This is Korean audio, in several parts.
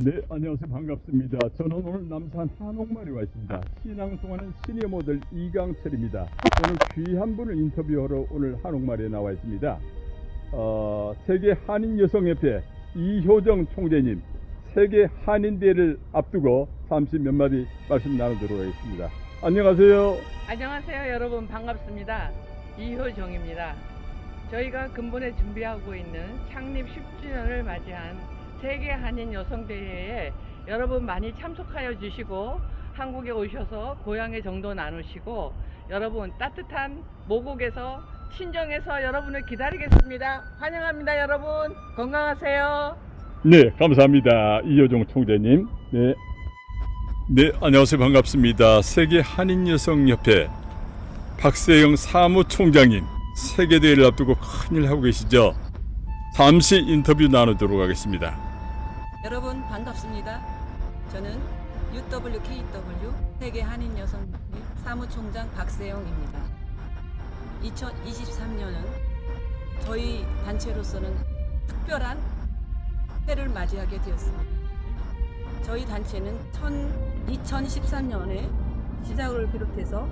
네, 안녕하세요. 반갑습니다. 저는 오늘 남산 한옥마을에 와 있습니다. 신앙송하는 시니어 모델 이강철입니다. 오늘 귀한 분을 인터뷰하러 오늘 한옥마을에 나와 있습니다. 어, 세계 한인 여성협회 이효정 총재님, 세계 한인대회를 앞두고 잠시 몇 마디 말씀 나누도록 하겠습니다. 안녕하세요. 안녕하세요 여러분 반갑습니다 이효정입니다 저희가 근본에 준비하고 있는 창립 10주년을 맞이한 세계 한인 여성대회에 여러분 많이 참석하여 주시고 한국에 오셔서 고향의 정도 나누시고 여러분 따뜻한 모국에서 친정에서 여러분을 기다리겠습니다 환영합니다 여러분 건강하세요 네, 감사합니다. 이효정 총재님. 네. 네, 안녕하세요. 반갑습니다. 세계 한인 여성 협회 박세영 사무총장님. 세계 대회를 앞두고 큰일 하고 계시죠? 잠시 인터뷰 나누도록 하겠습니다. 여러분 반갑습니다. 저는 UWKW 세계 한인 여성 사무총장 박세영입니다. 2023년은 저희 단체로서는 특별한 해를 맞이하게 되었습니다. 저희 단체는 2013년에 시작을 비롯해서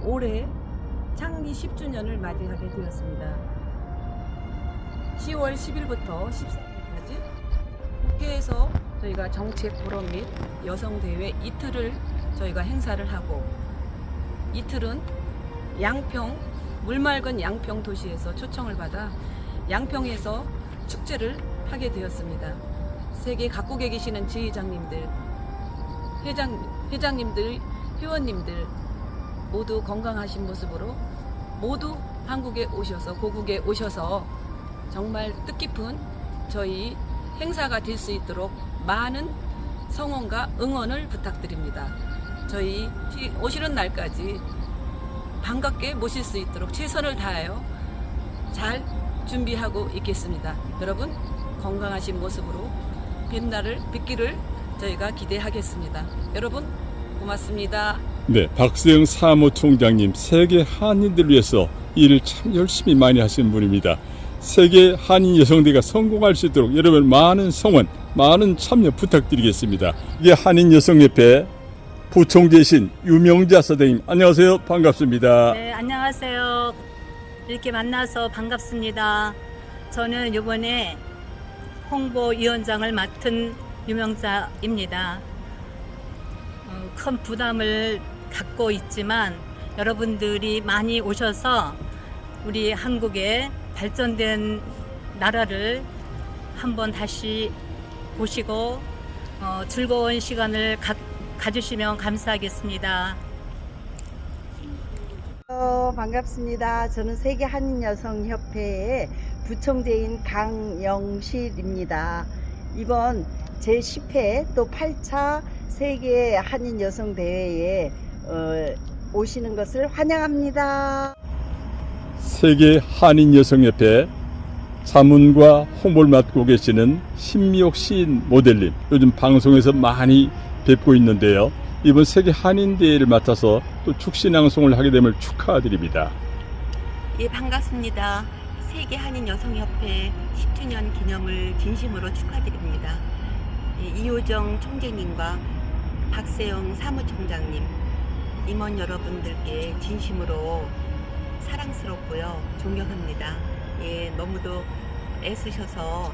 올해 창립 10주년을 맞이하게 되었습니다. 10월 10일부터 14일까지 국회에서 저희가 정책 포럼 및 여성 대회 이틀을 저희가 행사를 하고 이틀은 양평 물맑은 양평 도시에서 초청을 받아 양평에서 축제를 하게 되었습니다. 세계 각국에 계시는 지회장님들, 회장 회장님들, 회원님들 모두 건강하신 모습으로 모두 한국에 오셔서 고국에 오셔서 정말 뜻깊은 저희 행사가 될 수 있도록 많은 성원과 응원을 부탁드립니다. 저희 티- 오시는 날까지 반갑게 모실 수 있도록 최선을 다하여 잘 준비하고 있겠습니다. 여러분 건강하신 모습으로 뵙날을 뵙기를 저희가 기대하겠습니다. 여러분 고맙습니다. 네, 박세영 사무총장님. 세계 한인들을 위해서 일을 참 열심히 많이 하시는 분입니다. 세계 한인 여성대가 성공할 수 있도록 여러분 많은 성원, 많은 참여 부탁드리겠습니다. 이게 한인 여성협회 부총재신 유명자 선생님 안녕하세요. 반갑습니다. 네, 안녕하세요. 이렇게 만나서 반갑습니다. 저는 이번에 홍보위원장을 맡은 유명자입니다. 음, 큰 부담을 갖고 있지만 여러분들이 많이 오셔서 우리 한국의 발전된 나라를 한번 다시 보시고 어, 즐거운 시간을 가, 가주시면 감사하겠습니다. 어, 반갑습니다. 저는 세계 한인 여성 협회의 부총재인 강영실입니다. 이번 제 10회 또 8차 세계 한인 여성 대회에 어, 오시는 것을 환영합니다. 세계 한인 여성협회 자문과 홍보를 맡고 계시는 신미옥 시인 모델님 요즘 방송에서 많이 뵙고 있는데요. 이번 세계 한인 대회를 맡아서 또 축신앙송을 하게 됨을 축하드립니다. 예, 반갑습니다. 세계 한인 여성협회 10주년 기념을 진심으로 축하드립니다. 예, 이호정 총재님과 박세영 사무총장님, 임원 여러분들께 진심으로 사랑스럽고요, 존경합니다. 예, 너무도 애쓰셔서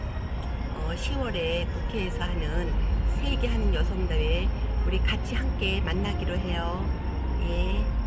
어, 10월에 국회에서 하는 세계 한인 여성대회 우리 같이 함께 만나기로 해요. 예.